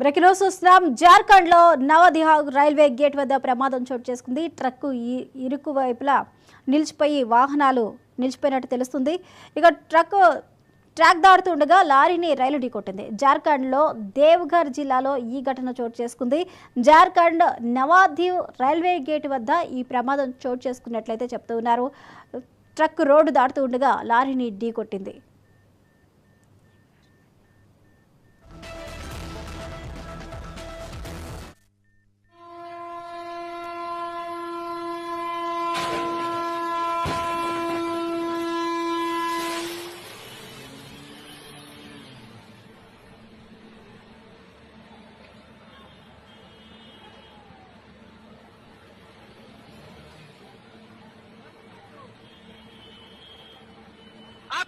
Breaking చూస్తున్నాం. జార్ఖండ్లో నవదిహాగ్ railway gate వద్ద ప్రమాదం చోటు చేసుకుంది. ట్రక్కు ఇరుకు వైపులా నిలిచిపోయి వాహనాలు నిలిచిపోయినట్టు తెలుస్తుంది. ఇక ట్రక్ ట్రాక్ దాడుతుండగా లారీని రైలు ఢీకొట్టింది. జార్ఖండ్లో దేవ్ఘర్ జిల్లాలో ఈ ఘటన చోటు చేసుకుంది. జార్ఖండ్ నవాదీవ్ రైల్వే గేట్ వద్ద ఈ ప్రమాదం చోటు చేసుకున్నట్లయితే చెప్తూ ఉన్నారు. ట్రక్ రోడ్డు దాటుతూ ఉండగా లారీని ఢీకొట్టింది.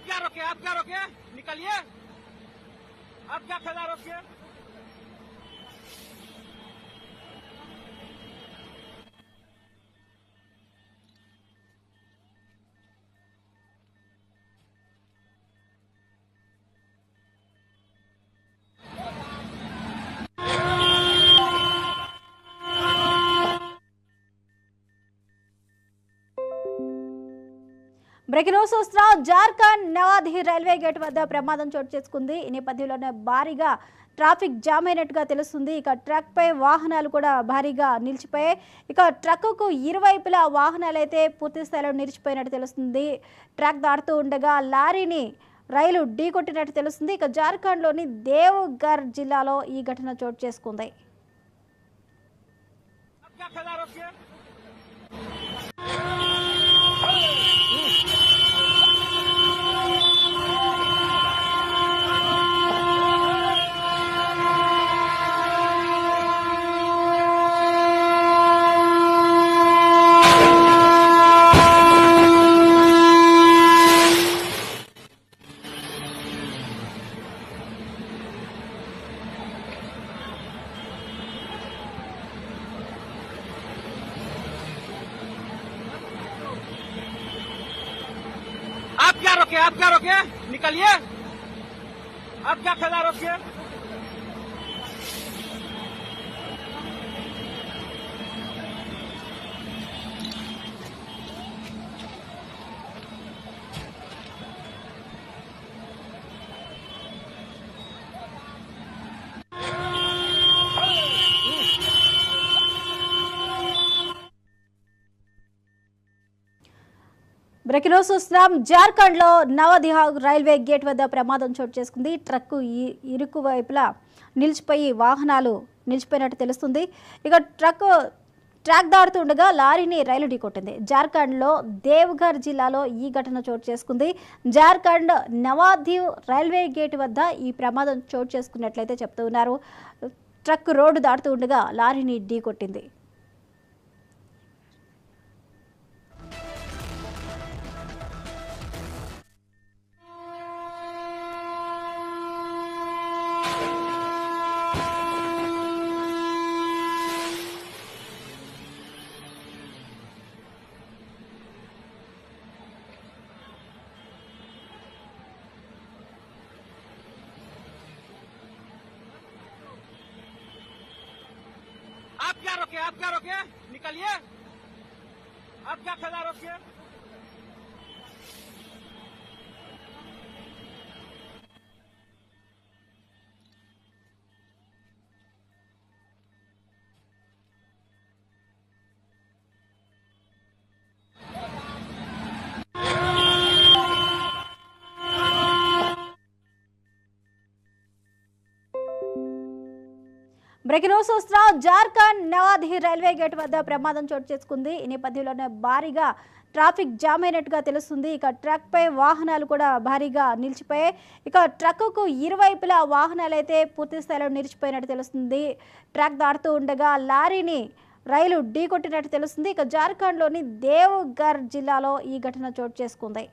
आप क्या रोके? आप क्या रोके? निकलिए। आप क्या फैला रोके? బ్రేకింగ్ న్యూస్ చూస్తున్నాం జార్ఖండ్ నవాది రైల్వే గేట్ వద్ద ప్రమాదం చోటు చేసుకుంది. ఈ నేపథ్యంలోనే భారీగా ట్రాఫిక్ జామ్ అయినట్టుగా తెలుస్తుంది. ఇక ట్రక్ పై వాహనాలు కూడా భారీగా నిలిచిపోయాయి. ఇక ట్రక్కుకు ఇరువైపులా వాహనాలు అయితే పూర్తి స్థాయిలో నిలిచిపోయినట్టు తెలుస్తుంది. ట్రక్ దాటుతూ ఉండగా లారీని రైలు ఢీకొట్టినట్టు తెలుస్తుంది. ఇక జార్ఖండ్లోని దేవ్ఘర్ జిల్లాలో ఈ ఘటన చోటు చేసుకుంది. आप क्या रोके? आप क्या रोके? निकलिए। आप क्या खड़ा रोके? బ్రేకింగ్ న్యూస్ చూస్తున్నాం. జార్ఖండ్లో నవదిహాగ్ రైల్వే గేట్ వద్ద ప్రమాదం చోటు చేసుకుంది. ట్రక్కు ఇరుకు వైపులా నిలిచిపోయి వాహనాలు నిలిచిపోయినట్టు తెలుస్తుంది. ఇక ట్రక్ ట్రాక్ దాడుతుండగా లారీని రైలు ఢీకొట్టింది. జార్ఖండ్లో దేవ్ఘర్ జిల్లాలో ఈ ఘటన చోటు చేసుకుంది. జార్ఖండ్ నవాదీవ్ రైల్వే గేట్ వద్ద ఈ ప్రమాదం చోటు చేసుకున్నట్లయితే చెప్తూ ఉన్నారు. ట్రక్ రోడ్డు దాటుతుండగా లారీని ఢీకొట్టింది. आप क्या रोके? आप क्या रोके? निकलिए। आप क्या खड़ा रोके బ్రేకింగ్ న్యూస్ చూస్తున్నాం జార్ఖండ్ నవాది రైల్వే గేట్ వద్ద ప్రమాదం చోటు చేసుకుంది. ఈ నేపథ్యంలోనే భారీగా ట్రాఫిక్ జామ్ అయినట్టుగా తెలుస్తుంది. ఇక ట్రక్ పై వాహనాలు కూడా భారీగా నిలిచిపోయాయి. ఇక ట్రక్కుకు ఇరువైపులా వాహనాలు అయితే పూర్తి స్థాయిలో నిలిచిపోయినట్టు తెలుస్తుంది. ట్రక్ దాటుతూ ఉండగా లారీని రైలు ఢీకొట్టినట్టు తెలుస్తుంది. ఇక జార్ఖండ్లోని దేవ్ఘర్ జిల్లాలో ఈ ఘటన చోటు చేసుకుంది.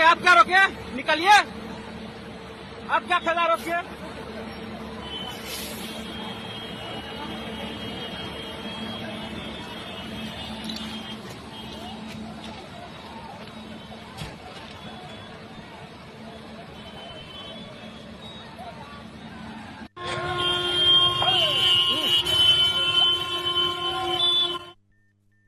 रोके आप क्या रोके? निकलिए। आप क्या खड़ा रोके?